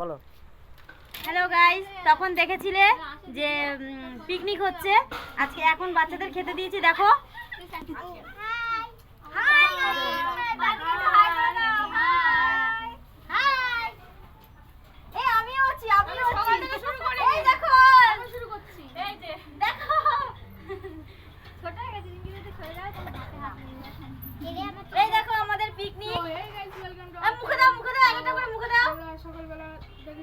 বলো। Hello guys তখন দেখেছিলে যে পিকনিক হচ্ছে। আজকে এখন বাচ্চাদের খেতে দিয়েছি দেখো। আচ্ছা, দেখো। দেখো। গেছে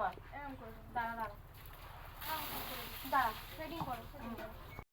হয়। এরকম করে দাঁড়া। দাঁড়া দাঁড়া সেটিং করো সেটিং করো।